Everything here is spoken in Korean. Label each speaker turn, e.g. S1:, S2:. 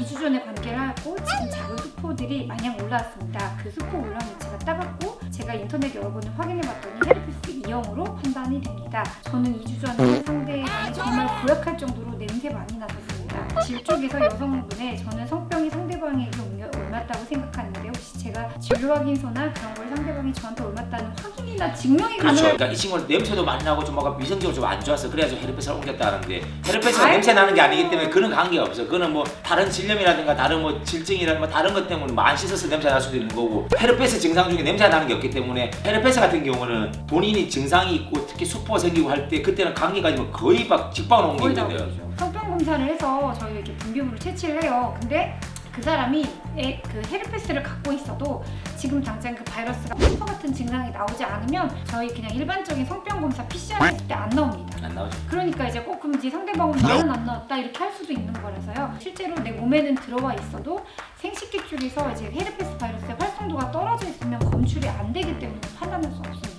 S1: 2주 전에 관계를 하고 지금 작은 수포들이 마냥 올라왔습니다. 그 수포 올라온 위치가 따갑고 제가 인터넷 여러 번을 확인해 봤더니 헤르페스 2형으로 판단이 됩니다. 저는 2주 전에 상대방이 정말 고약할 정도로 냄새 많이 났었습니다. 질 쪽에서 여성분의 저는 성병이 상대방에게 옮겨- 옮았다고 생각하는데 혹시 제가 진료 확인서나 그런 걸 상대방이 저한테 옮았다는 확인이나 증명이
S2: 그렇죠.
S1: 가능할
S2: 그러니까 이 친구는 냄새도 많이 나고 좀 뭔가 위생적으로 좀 안 좋아서 그래가지고 헤르페스를 옮겼다는데 헤르페스가
S1: 아이고.
S2: 냄새 나는 게 아니기 때문에 그런 관계가 없어. 그거는 뭐 다른 질염이라든가 다른 뭐 질증이라든가 다른 것 때문에 뭐안 씻어서 냄새 날 수도 있는 거고 헤르페스 증상 중에 냄새 나는 게 없기 때문에 헤르페스 같은 경우는 본인이 증상이 있고 특히 수포가 생기고 할 때 그때는 감기가 아니면 거의 막 직방으로
S1: 거의 다. 그러죠. 성병 검사를 해서 저희 이렇게 분비물을 채취를 해요. 근데 그 사람이 에- 그 헤르페스를 갖고 있어도 지금 당장 그 바이러스가 수포 같은 증상이 나오지 않으면 저희 그냥 일반적인 성병 검사 PCR 했을 때 안 나옵니다.
S2: 안 나오죠.
S1: 그러니까 이제 꼭 그럼 이제 상대방은 나는 안 나왔다 이렇게 할 수도 있는 거라서요. 실제로 내 몸에는 들어와 있어도 생식기 쪽에서 이제 헤르페스 바이러스의 활성도가 떨어져 있으면 검출이 안 되기 때문에 판단할 수 없어요.